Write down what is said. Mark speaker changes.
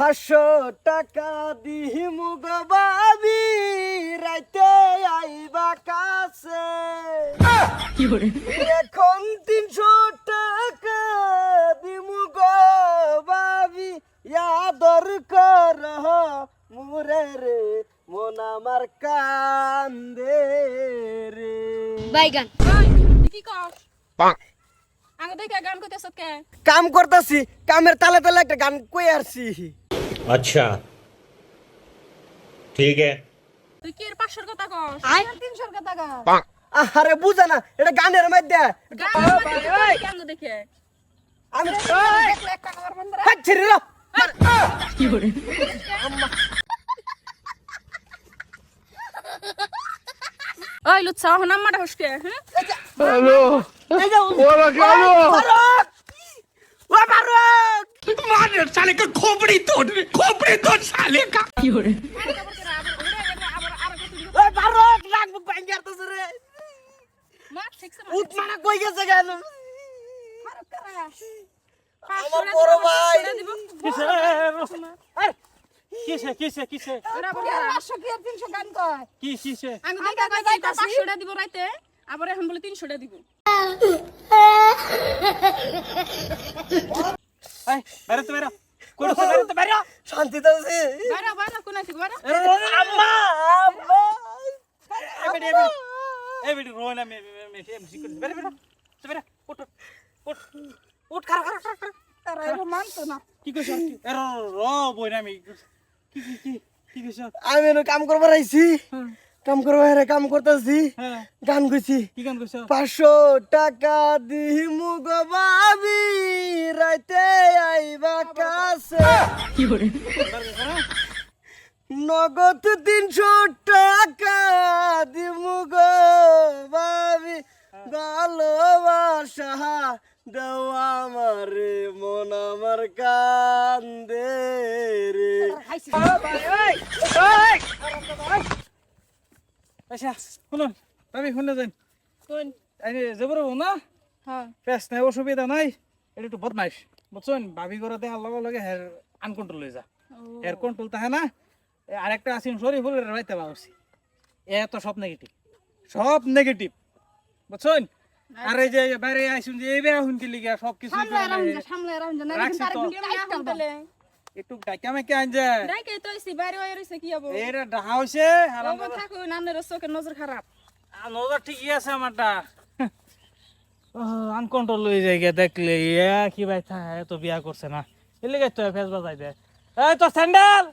Speaker 1: পাঁচশো টাকা দিহি মুগ বাবি রাইতে আইবা কাছে। এখন তিনশো টাকা দিমু গো বাবি ইয়াদর কর মুরে রে মন আমার কান্দে রে।
Speaker 2: বাইগান
Speaker 3: কি কস? আগে দেখে গান কইতেছ কে?
Speaker 1: কাম করতেছি কামের তালে তালে একটা গান কই আসছি
Speaker 4: আচ্ছা। ঠিক আছে।
Speaker 3: তুই কি এর 500 কথা কস?
Speaker 2: আই
Speaker 3: 300 কথা কস।
Speaker 1: আরে বুঝা না এটা গানের মধ্যে।
Speaker 3: গান দেখে?
Speaker 1: আমি
Speaker 3: একটা কামার বন্ধরা
Speaker 1: হাত ছেড়ে রাখ
Speaker 3: কি করে ওই লুৎসা হসকে হ্যাঁ?
Speaker 1: হ্যালো। ওরা
Speaker 4: কালো साले का खोपड़ी तोड़ खोपड़ी तोड़ साले का
Speaker 1: ও ফারুক নাক মুখ ভাঙি আসতেছে রে
Speaker 3: মা ঠিকছে
Speaker 1: উত মানা কই গেছে কেন আমার
Speaker 3: আমার
Speaker 1: বড় ভাই
Speaker 5: কিসে কিসে কিসে কি কিসে
Speaker 3: আমি দেখা কইছি তো পাঁচশোটা দিব রাইতে আবার এখন বলে তিনশোটা দিব
Speaker 5: এই বাইরে তো বাইরে কোন তো বাইরে তো
Speaker 1: দাসি
Speaker 3: বাইরে বাইরে কোন আছে বাইরে
Speaker 1: আম্মা আম্মা
Speaker 5: বেটি এই বেটি রোয় না মে মে এমসি করে বাইরে তো বাইরে উঠ উঠ উঠ খারা খারা খারা
Speaker 3: তারা এবার মানতো না
Speaker 5: কি কইছ এর র বই না আমি কি কি কি কি কইছ
Speaker 1: আমি কাম করবার আইছি কাম করবার হেরে কাম করতেছি।
Speaker 5: হ্যাঁ।
Speaker 1: গান কইছি
Speaker 5: কি গান কইছ
Speaker 1: পাঁচশো টাকা দিহি মুগ বাবি রাইতে আইবা কাছে। নগদ তিনশো টাকা দিমু গো বাবি ভালোবাসা দেওয়া আমারে মন আমার কান্দে রে।
Speaker 5: আচ্ছা শুনুন ভাবি শুনে যান
Speaker 3: কোন?
Speaker 5: এই জবর না?
Speaker 3: হ্যাঁ।
Speaker 5: ফেস নাই অসুবিধা নাই এটা একটু বদমাইশ। বুঝছেন? ভাবি করে দেখার লগে লগে হের আনকন্ট্রোল হয়ে যা এর কন্ট্রোল তাহে না? এ আরেকটা আছেন সরি ফুলের রাইতে পারছি এত সব নেগেটিভ সব নেগেটিভ বুঝছেন? আর যে বাইরে আইসুন যে এই বেড়া হুনকি লিগা সব কিছু
Speaker 3: সামলে রাউন সামলে রাউন না
Speaker 5: রাখছি তো। একটু ডাইকা মেকে আন যে।
Speaker 3: ডাইকে তো এসি বাইরে হয়ে রইছে কি হব?
Speaker 5: এরা ডাহা হইছে
Speaker 3: ওগো থাকুন নানের চোখের নজর খারাপ
Speaker 5: নজর ঠিকই আছে আমারটা আনকন্ট্রোল হয়ে যায় গিয়া দেখলে ইয়া কি ভাই থা এত বিয়া করছে না। এলে গাই তো ফেস বাজাই দে। এই তো স্যান্ডেল